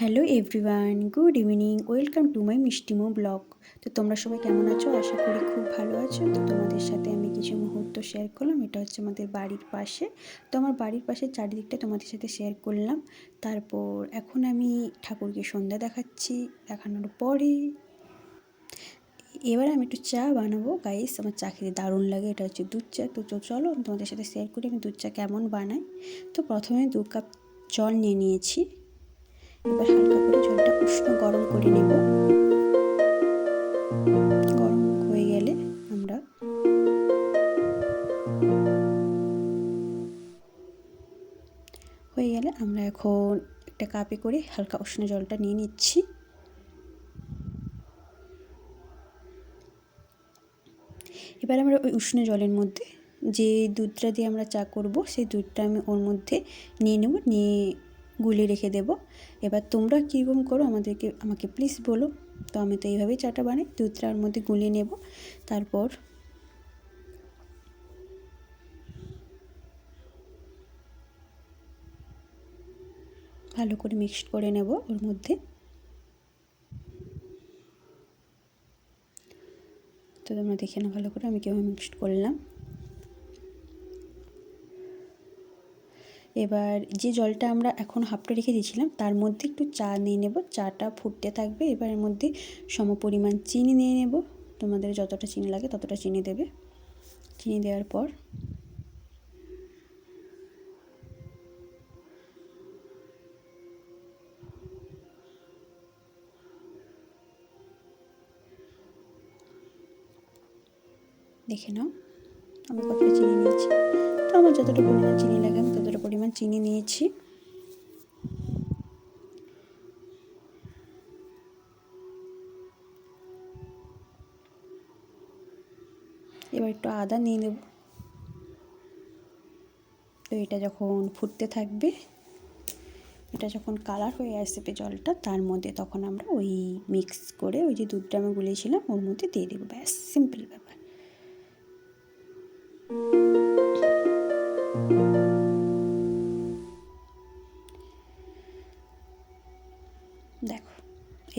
Hello everyone, good evening, welcome to my মিষ্টিমো blog. তো তোমরা সবাই কেমন আছো? আশা করি খুব ভালো আছো। তো তোমাদের সাথে আমি কিছু মুহূর্ত শেয়ার করলাম। এটা হচ্ছে আমাদের বাড়ির পাশে। তো আমার বাড়ির পাশে চারিদিকটা তোমাদের সাথে শেয়ার করলাম। তারপর এখন আমি ঠাকুরকে সন্ধ্যা দেখাচ্ছি, দেখানোর পরে এবার আমি একটু চা বানাবো। গাইস আমার চা খেতে দারুণ লাগে, এটা হচ্ছে দুধ চা। তো চলো আমি তোমাদের সাথে শেয়ার করি আমি দুধ চা কেমন বানাই। তো প্রথমে দু কাপ জল নিয়ে নিয়েছি। এবার হালকা করে জলটা উষ্ণ গরম করে নেব। গরম হয়ে গেলে আমরা হয়ে গেলে আমরা এখন একটা কাপে করে হালকা উষ্ণ জলটা নিয়ে নিচ্ছি। এবার আমরা ওই উষ্ণ জলের মধ্যে যে দুধটা দিয়ে আমরা চা করব, সেই দুধটা আমি ওর মধ্যে নিয়ে নেব। নিয়ে গুলিয়ে রেখে দেব। এবার তোমরা কীরকম করো আমাদেরকে, আমাকে প্লিজ বলো। তো আমি তো এইভাবেই চাটা বানাই দুধটা মধ্যে গুলিয়ে নেব। তারপর ভালো করে মিক্সড করে নেব ওর মধ্যে। তো তোমরা দেখে না ভালো করে আমি কীভাবে মিক্সড করলাম। এবার যে জলটা আমরা এখন হাফটা রেখে দিয়েছিলাম, তার মধ্যে একটু চা নিয়ে নেব। চাটা ফুটতে থাকবে, এবার এর মধ্যে সম পরিমাণ চিনি নিয়ে নেব। তোমাদের যতটা চিনি লাগে ততটা চিনি দেবে। চিনি দেওয়ার পর দেখে নাও, আমি কতটা চিনি নিয়েছি। তো আমার যতটা পরিমাণ চিনি লাগে আমি পরিমাণ চিনি নিয়েছি। এবার একটু আদা নিয়ে নেব। তো এটা যখন ফুটতে থাকবে, এটা যখন কালার হয়ে আসবে জলটা, তার মধ্যে তখন আমরা ওই মিক্স করে ওই যে দুধটা আমি গুলিয়েছিলাম ওর মধ্যে দিয়ে দেবো। ব্যাস সিম্পল ব্যাপার।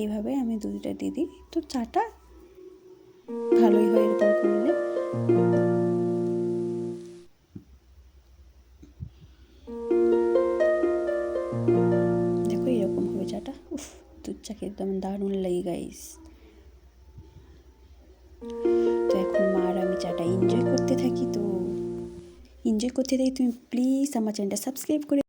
এইভাবে আমি দুধটা দিয়ে দিই। তো চাটা ভালোই হয় এরকম করলে। দেখো এরকম হবে চাটা। উফ, দুধ চা তেমন দারুণ লাগে গাইস তো এখন মা আর আমি চাটা এনজয় করতে থাকি, তো এনজয় করতে থাকি, তুমি প্লিজ আমার চ্যানেলটা সাবস্ক্রাইব করে